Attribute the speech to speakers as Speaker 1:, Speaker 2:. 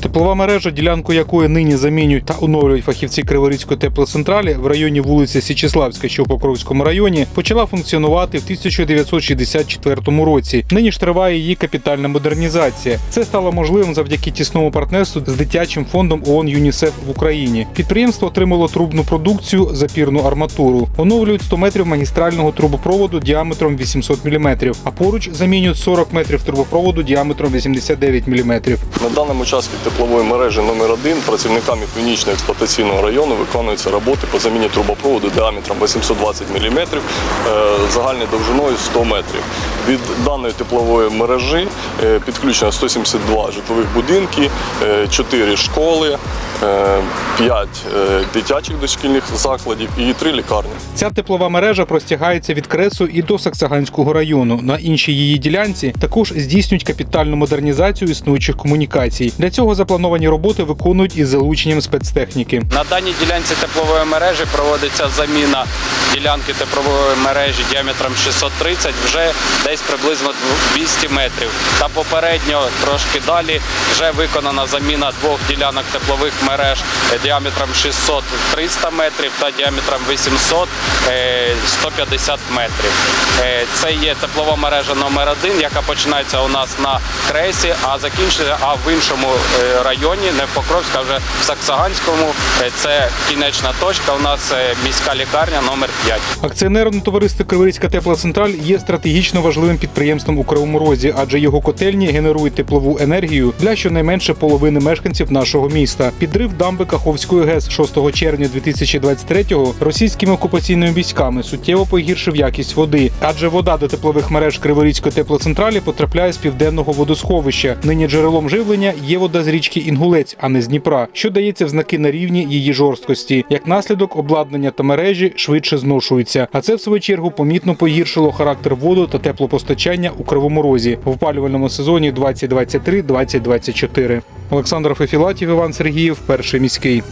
Speaker 1: Теплова мережа, ділянку якої нині замінюють та оновлюють фахівці Криворізької теплоцентралі в районі вулиці Січеславська, що у Покровському районі, почала функціонувати в 1964 році. Нині ж триває її капітальна модернізація. Це стало можливим завдяки тісному партнерству з дитячим фондом ООН ЮНІСЕФ в Україні. Підприємство отримало трубну продукцію, запірну арматуру. Оновлюють 100 метрів магістрального трубопроводу діаметром 800 мм, а поруч замінюють 40 метрів трубопроводу діаметром 89 мм.
Speaker 2: На даному участку теплової мережі номер 1 працівниками північного експлуатаційного району виконуються роботи по заміні трубопроводу діаметром 820 мм, е, загальною довжиною 100 метрів. Від даної теплової мережі е, підключено 172 житлових будинки, 4 школи, 5 дитячих дошкільних закладів і 3 лікарні.
Speaker 1: Ця теплова мережа простягається від Кресу і до Саксаганського району. На іншій її ділянці також здійснюють капітальну модернізацію існуючих комунікацій. Для цього заплановані роботи виконують із залученням спецтехніки.
Speaker 3: На даній ділянці теплової мережі проводиться заміна ділянки теплової мережі діаметром 630 вже десь приблизно 200 метрів. Та попередньо трошки далі вже виконана заміна двох ділянок теплових мереж е, діаметром 600 300 метрів та діаметром 800 е, 150 метрів. Це є теплова мережа номер 1 яка починається у нас на Кресі, а закінчується а в іншому е, районі, не в Покровську, а вже в Саксаганському. Е, Це кінечна точка. У нас е, міська лікарня номер 5.
Speaker 1: Акціонерне товариство Криворізька теплоцентраль є стратегічно важливим підприємством у Кривому Розі, адже його котельні генерують теплову енергію для щонайменше половини мешканців нашого міста. Підрив дамби Каховської ГЕС 6 червня 2023-го російськими окупаційними військами суттєво погіршив якість води, адже вода до теплових мереж Криворізької теплоцентралі потрапляє з південного водосховища. Нині джерелом живлення є вода з річки Інгулець, а не з Дніпра, що дається в знаки на рівні її жорсткості. Як наслідок, обладнання та мережі швидше зношуються. А це в свою чергу помітно погіршило характер воду та теплопостачання у Кривому Розі в опалювальному сезоні 2023-2024. Олександр Фефілатів, Іван Сергіїв, перший міський.